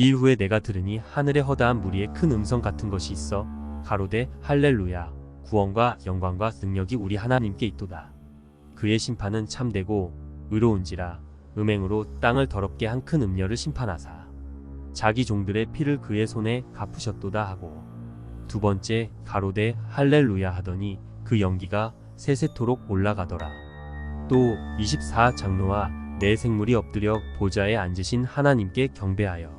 이 후에 내가 들으니 하늘의 허다한 무리에 큰 음성 같은 것이 있어 가로되 할렐루야 구원과 영광과 능력이 우리 하나님께 있도다. 그의 심판은 참되고 의로운지라 음행으로 땅을 더럽게 한 큰 음녀를 심판하사 자기 종들의 피를 그의 손에 갚으셨도다 하고 두 번째 가로되 할렐루야 하더니 그 연기가 세세토록 올라가더라. 또 24장로와 네 생물이 엎드려 보좌에 앉으신 하나님께 경배하여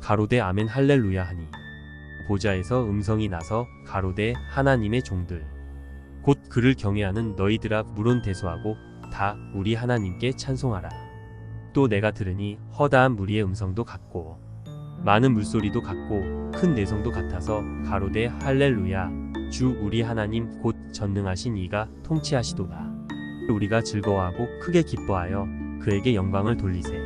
가로되 아멘 할렐루야 하니 보좌에서 음성이 나서 가로되 하나님의 종들 곧 그를 경외하는 너희들아 물론 대소하고 다 우리 하나님께 찬송하라. 또 내가 들으니 허다한 무리의 음성도 같고 많은 물소리도 같고 큰 내성도 같아서 가로되 할렐루야 주 우리 하나님 곧 전능하신 이가 통치하시도다. 우리가 즐거워하고 크게 기뻐하여 그에게 영광을 돌리세.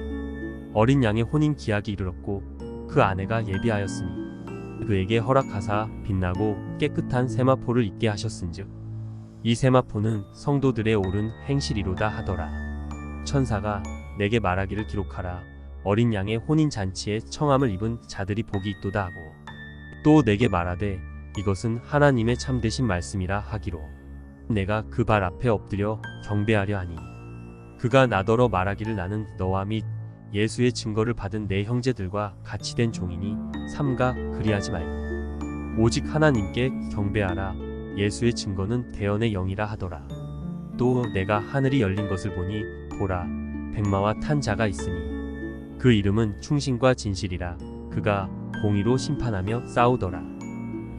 어린 양의 혼인 기약이 이르렀고 그 아내가 예비하였으니 그에게 허락하사 빛나고 깨끗한 세마포를 입게 하셨은즉 이 세마포는 성도들의 옳은 행실이로다 하더라. 천사가 내게 말하기를 기록하라. 어린 양의 혼인 잔치에 청함을 입은 자들이 복이 있도다 하고 또 내게 말하되 이것은 하나님의 참되신 말씀이라 하기로 내가 그 발 앞에 엎드려 경배하려 하니 그가 나더러 말하기를 나는 너와 및 예수의 증거를 받은 내 형제들과 같이 된 종이니 삼가 그리하지 말고 오직 하나님께 경배하라. 예수의 증거는 대언의 영이라 하더라. 또 내가 하늘이 열린 것을 보니 보라 백마와 탄 자가 있으니. 그 이름은 충신과 진실이라. 그가 공의로 심판하며 싸우더라.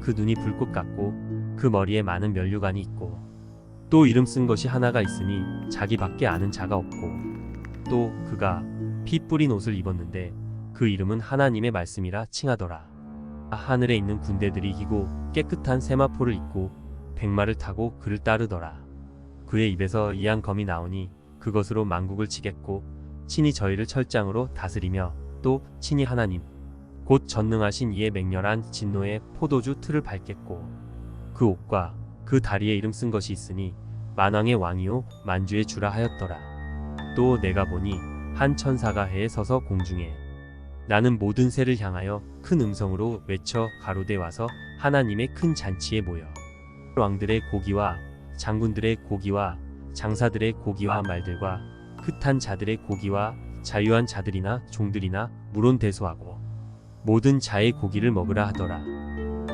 그 눈이 불꽃 같고 그 머리에 많은 면류관이 있고 또 이름 쓴 것이 하나가 있으니 자기밖에 아는 자가 없고 또 그가 피 뿌린 옷을 입었는데 그 이름은 하나님의 말씀이라 칭하더라. 하늘에 있는 군대들이 이기고 깨끗한 세마포를 입고 백마를 타고 그를 따르더라. 그의 입에서 이한 검이 나오니 그것으로 만국을 치겠고 친히 저희를 철장으로 다스리며 또 친히 하나님 곧 전능하신 이의 맹렬한 진노의 포도주 틀을 밟겠고 그 옷과 그 다리에 이름 쓴 것이 있으니 만왕의 왕이요 만주의 주라 하였더라. 또 내가 보니 한 천사가 해에 서서 공중에 나는 모든 새를 향하여 큰 음성으로 외쳐 가로되 와서 하나님의 큰 잔치에 모여 왕들의 고기와 장군들의 고기와 장사들의 고기와 말들과 흩한 자들의 고기와 자유한 자들이나 종들이나 물론 대소하고 모든 자의 고기를 먹으라 하더라.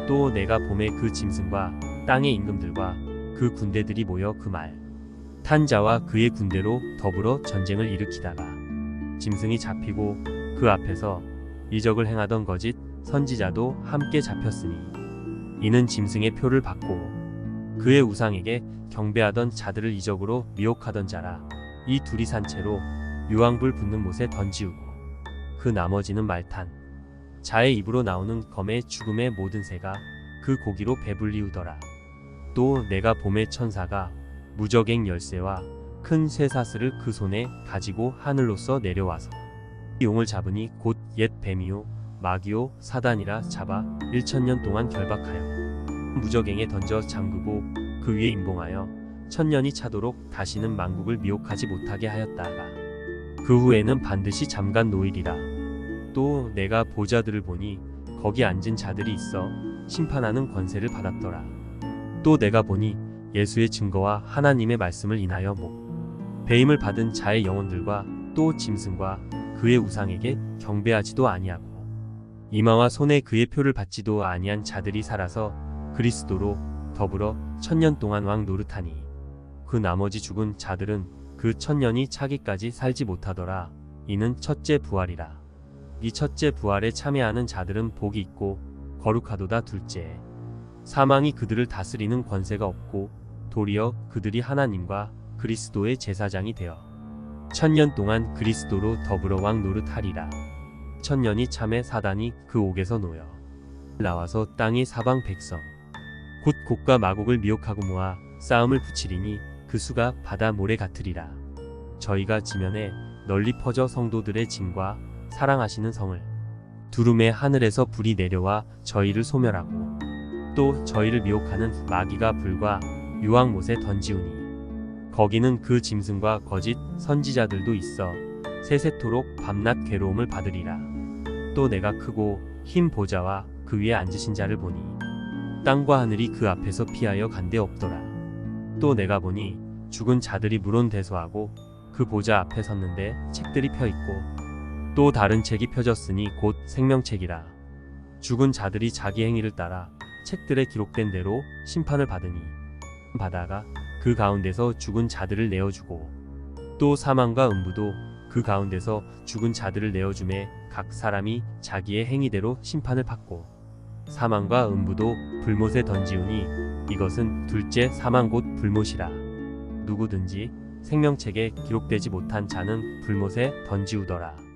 또 내가 봄에 그 짐승과 땅의 임금들과 그 군대들이 모여 그 말 탄자와 그의 군대로 더불어 전쟁을 일으키다가 짐승이 잡히고 그 앞에서 이적을 행하던 거짓 선지자도 함께 잡혔으니 이는 짐승의 표를 받고 그의 우상에게 경배하던 자들을 이적으로 미혹하던 자라. 이 둘이 산채로 유황불 붙는 못에 던지우고 그 나머지는 말탄. 자의 입으로 나오는 검의 죽음의 모든 새가 그 고기로 배불리우더라. 또 내가 봄의 천사가 무적행 열쇠와 큰 쇠사슬을 그 손에 가지고 하늘로서 내려와서 용을 잡으니 곧 옛 뱀이요 마귀요 사단이라 잡아 1천년 동안 결박하여 무적행에 던져 잠그고 그 위에 임봉하여 천년이 차도록 다시는 만국을 미혹하지 못하게 하였다가 그 후에는 반드시 잠깐 노일이라. 또 내가 보자들을 보니 거기 앉은 자들이 있어 심판하는 권세를 받았더라. 또 내가 보니 예수의 증거와 하나님의 말씀을 인하여 목 배임을 받은 자의 영혼들과 또 짐승과 그의 우상에게 경배하지도 아니하고 이마와 손에 그의 표를 받지도 아니한 자들이 살아서 그리스도로 더불어 천년 동안 왕 노릇하니 그 나머지 죽은 자들은 그 천년이 차기까지 살지 못하더라. 이는 첫째 부활이라. 이 첫째 부활에 참여하는 자들은 복이 있고 거룩하도다 둘째. 사망이 그들을 다스리는 권세가 없고 도리어 그들이 하나님과 그리스도의 제사장이 되어 천년 동안 그리스도로 더불어 왕 노릇하리라. 천년이 참에 사단이 그 옥에서 놓여 나와서 땅의 사방 백성 곧 곡과 마곡을 미혹하고 모아 싸움을 붙이리니 그 수가 바다 모래 같으리라. 저희가 지면에 널리 퍼져 성도들의 짐과 사랑하시는 성을 두rum에 하늘에서 불이 내려와 저희를 소멸하고 또 저희를 미혹하는 마귀가 불과 유황못에 던지우니 거기는 그 짐승과 거짓 선지자들도 있어 세세토록 밤낮 괴로움을 받으리라 또 내가 크고 흰 보좌와 그 위에 앉으신 자를 보니 땅과 하늘이 그 앞에서 피하여 간데 없더라. 또 내가 보니 죽은 자들이 물론 대소하고 그 보좌 앞에 섰는데 책들이 펴 있고 또 다른 책이 펴졌으니 곧 생명책이라. 죽은 자들이 자기 행위를 따라 책들에 기록된 대로 심판을 받으니 바다가 그 가운데서 죽은 자들을 내어주고 또 사망과 음부도 그 가운데서 죽은 자들을 내어줌에 각 사람이 자기의 행위대로 심판을 받고 사망과 음부도 불못에 던지우니 이것은 둘째 사망 곧 불못이라. 누구든지 생명책에 기록되지 못한 자는 불못에 던지우더라